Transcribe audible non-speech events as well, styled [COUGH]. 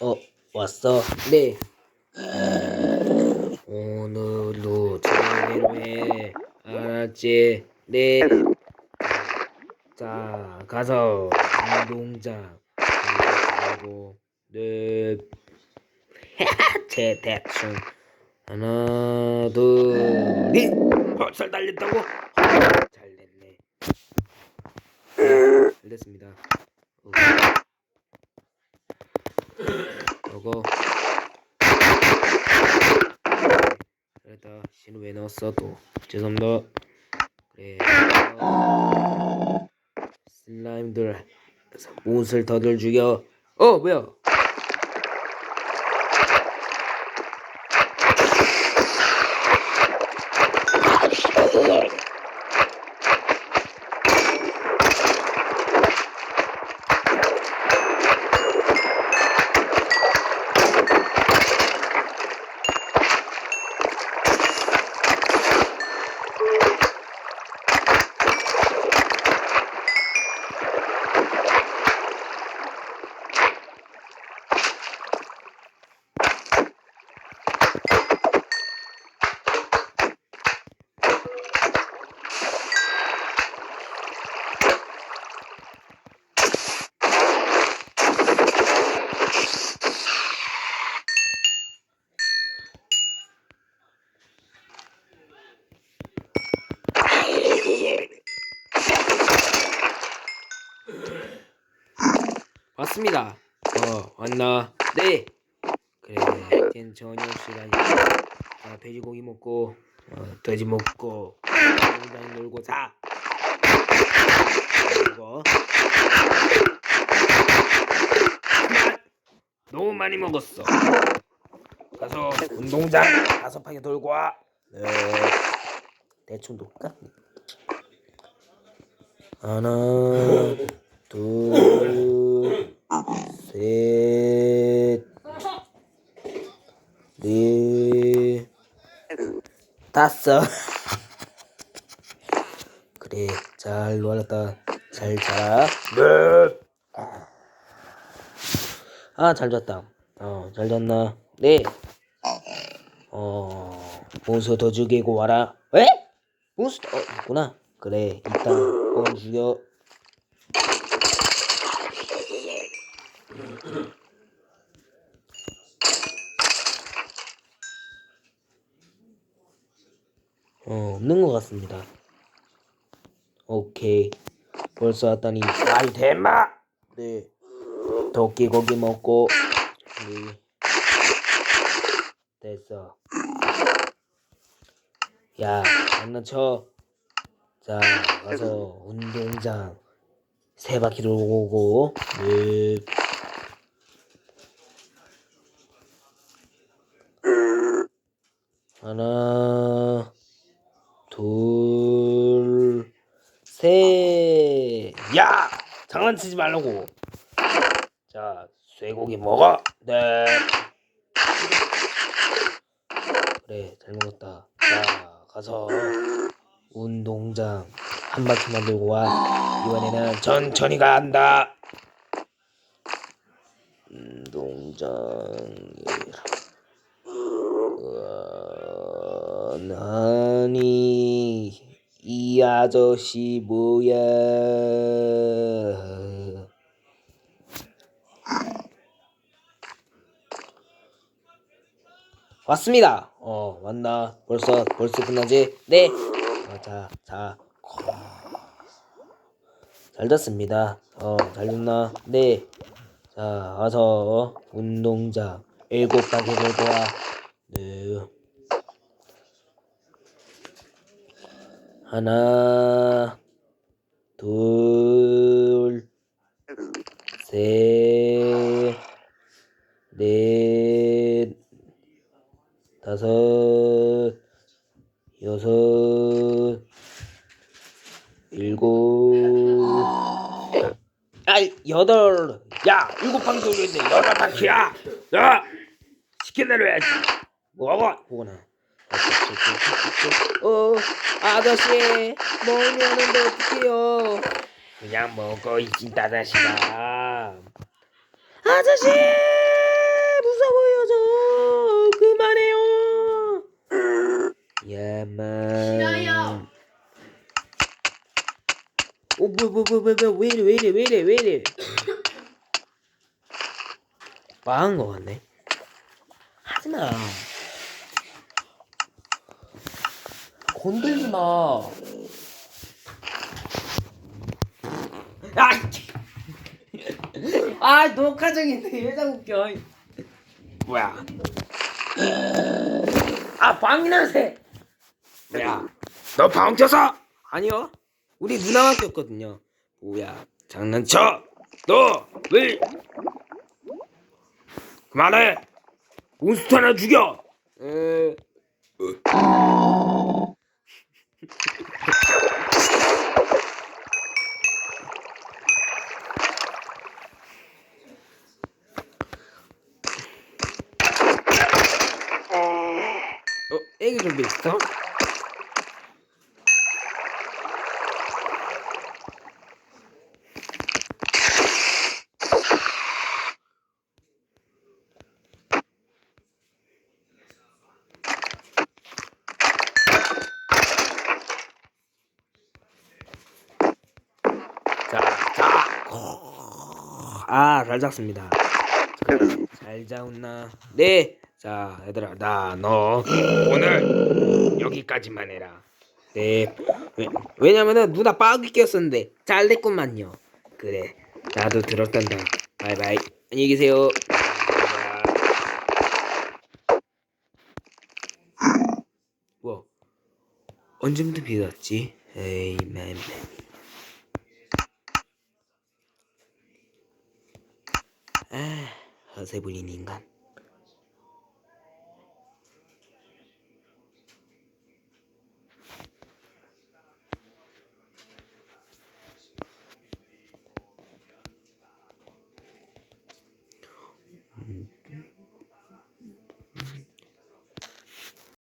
어, 왔어. 네. 오늘도 제대로 해. 알았지? 네. 자, 가서 운동장 가고 네. [LAUGHS] 제 대충 하나, 둘, 셋. 벌써 달렸다고? 잘 됐네. 네, 잘 됐습니다. 어. 저거 그랬다 신호 왜 넣었어 또 죄송합니다 그래 슬라임들 못을 더들 죽여 어 뭐야 왔습니다. 어 왔나? 네. 그래 이젠 저녁 시간이야 자 돼지고기 먹고 어, 돼지 먹고 농장 놀고 자. 그리고 그만! 너무 많이 먹었어. 가서 운동장 다섯 바퀴 돌고 와. 네. 대충 돌까? 하나 둘 셋, 넷, 다섯. [LAUGHS] 그래, 잘 놀았다. 잘 자라. 네. 아, 잘 잤다. 어, 잘 잤나? 네. 어, 몬스터 더 죽이고 와라. 에? 몬스터, 어, 있구나. 그래, 이따, 어, 죽여. 어, 없는 것 같습니다. 오케이. 벌써 왔다니. 아이, 대마! 네. 토끼 고기 먹고. 네. 됐어. 야, 장난쳐. 자, 가서 운동장 세 바퀴 돌고 오고. 네. 하나, 둘, 셋. 야! 장난치지 말라고. 자, 쇠고기 먹어. 네. 그래, 잘 먹었다. 자, 가서 운동장 한 바퀴만 돌고 와. 이번에는 천천히 간다. 운동장에 어, 아니 이 아저씨 뭐야? 왔습니다. 어 왔나? 벌써 벌써 끝나지? 네. 어, 자 자. 잘 됐습니다. 어잘 됐나? 네. 자 와서 운동장 일곱 바퀴 돌고 와. 네. 하나, 둘, 셋, 넷, 다섯, 여섯, 일곱, 아, 여덟, 야 일곱 돌렸는데 여덟 바퀴야. 야 시킨 대로 해야지. 뭐하고? 보거나. 어 아저씨 먹으면 하는데 어떡해요? 그냥 먹어 이 찐따다시가. 아저씨 무서워요 저. 그만해요 야만. 어, 뭐, 뭐, 뭐, 뭐, 뭐, 왜 이래, 왜 이래, 왜 이래, 왜 이래. 망한 거 같네. 하지 마. 건들지 마. 아, 아, 녹화 중인데 왜 자꾸 껴? 뭐야? 아, 방이 나세. 뭐야? 너 방켜서 아니요. 우리 누나만 꼈거든요. 뭐야? 장난쳐? 너 왜? 그만해. 몬스터 하나 죽여. 에... 어, 애기 좀비 있어? 자, 자. 아, 잘 잤습니다. 잘 자었나? 네. 자, 얘들아, 나 너 오늘 여기까지만 해라. 네. 왜, 왜냐면은 누나 빠기 꼈었는데 잘 됐구만요. 그래. 나도 들었단다. 바이바이. 안녕히 계세요. 뭐? 언제부터 비 왔지? 에이, 맨. 아, 허세 부린 인간.